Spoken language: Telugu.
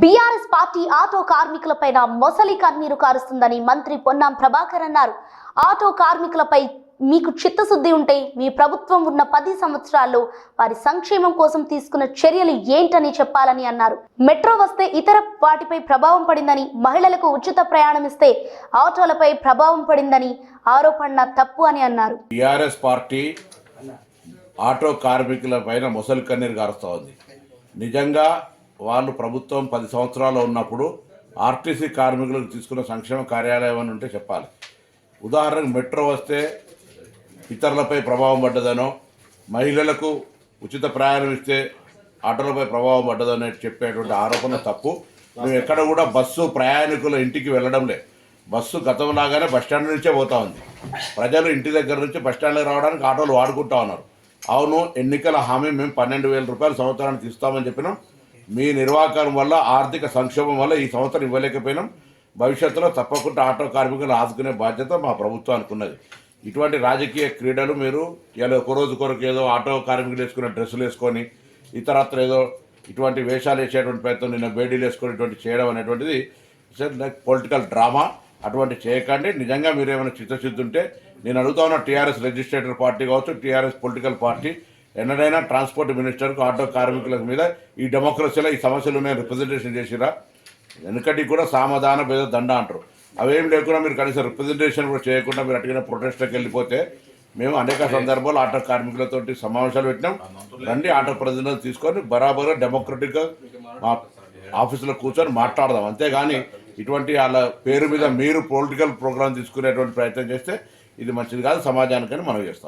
బీఆర్ఎస్ పార్టీ ఆటో కార్మికులపైన మొసలి కన్నీరు కారుస్తుందని మంత్రి పొన్నం ప్రభాకర్ అన్నారు. ఆటో కార్మికులపై మీకు చిత్తశుద్ధి ఉంటే మీ ప్రభుత్వం ఉన్న పది సంవత్సరాల్లో వారి సంక్షేమం కోసం తీసుకున్న చర్యలు ఏంటని చెప్పాలని అన్నారు. మెట్రో వస్తే ఇతర వాటిపై ప్రభావం పడిందని మహిళలకు ఉచిత ప్రయాణం ఇస్తే ఆటోలపై ప్రభావం పడిందని ఆరోపణ తప్పు అని అన్నారు. టిఆర్ఎస్ పార్టీ ఆటో కార్మికుల పైన మొసలు కన్నీరు గారుస్తూ ఉంది. నిజంగా వాళ్ళు ప్రభుత్వం పది సంవత్సరాలు ఉన్నప్పుడు ఆర్టీసీ కార్మికులకు తీసుకున్న సంక్షేమ కార్యాలయం అని ఉంటే చెప్పాలి. ఉదాహరణకు మెట్రో వస్తే ఇతరులపై ప్రభావం పడ్డదనో మహిళలకు ఉచిత ప్రయాణం ఇస్తే ఆటోలపై ప్రభావం పడ్డదని చెప్పేటువంటి ఆరోపణ తప్పు. మేము ఎక్కడ కూడా బస్సు ప్రయాణికుల ఇంటికి వెళ్ళడం లేదు. బస్సు గతంలాగానే బస్టాండ్ నుంచే పోతా ఉంది. ప్రజలు ఇంటి దగ్గర నుంచి బస్టాండ్కి రావడానికి ఆటోలు వాడుకుంటా ఉన్నారు. అవును ఎన్నికల హామీ మేము పన్నెండు వేల రూపాయలు సంవత్సరానికి ఇస్తామని చెప్పినాం. మీ నిర్వాహకం వల్ల ఆర్థిక సంక్షోభం వల్ల ఈ సంవత్సరం ఇవ్వలేకపోయినాం. భవిష్యత్తులో తప్పకుండా ఆటో కార్మికులను ఆదుకునే బాధ్యత మా ప్రభుత్వానికి ఉన్నది ఇటువంటి రాజకీయ క్రీడలు మీరు ఇలా ఒక రోజు కొరకు ఏదో ఆటో కార్మికులు వేసుకునే డ్రెస్సులు వేసుకొని ఇతరత్ర ఏదో ఇటువంటి వేషాలు వేసేటువంటి ప్రయత్నం నిన్న బేడీలు వేసుకొని ఇటువంటి చేయడం అనేటువంటిది పొలిటికల్ డ్రామా. అటువంటి చేయకండి. నిజంగా మీరు ఏమైనా చిత్తశుద్ధి ఉంటే నేను అడుగుతా ఉన్న టీఆర్ఎస్ లెజిస్లేటర్ పార్టీ కావచ్చు టీఆర్ఎస్ పొలిటికల్ పార్టీ ఎన్నడైనా ట్రాన్స్పోర్ట్ మినిస్టర్కు ఆటో కార్మికుల మీద ఈ డెమోక్రసీలో ఈ సమస్యలు ఉన్నాయి రిప్రజెంటేషన్ చేసిరా? వెనుకటి కూడా సామధాన భేద దండ అంటారు. అవేం లేకుండా మీరు కనీసం రిప్రజెంటేషన్ కూడా చేయకుండా మీరు అటుగా ప్రొటెస్ట్కి వెళ్ళిపోతే మేము అనేక సందర్భాల్లో ఆటో కార్మికులతో సమావేశాలు పెట్టినాం. రండి ఆటో ప్రతినిధులు తీసుకొని బరాబర్ డెమోక్రటిక్గా మా ఆఫీసులో కూర్చొని మాట్లాడదాం. అంతేగాని ఇటువంటి వాళ్ళ పేరు మీద మీరు పొలిటికల్ ప్రోగ్రామ్ తీసుకునేటువంటి ప్రయత్నం చేస్తే ఇది మంచిది కాదు సమాజానికని మనం చేస్తాం.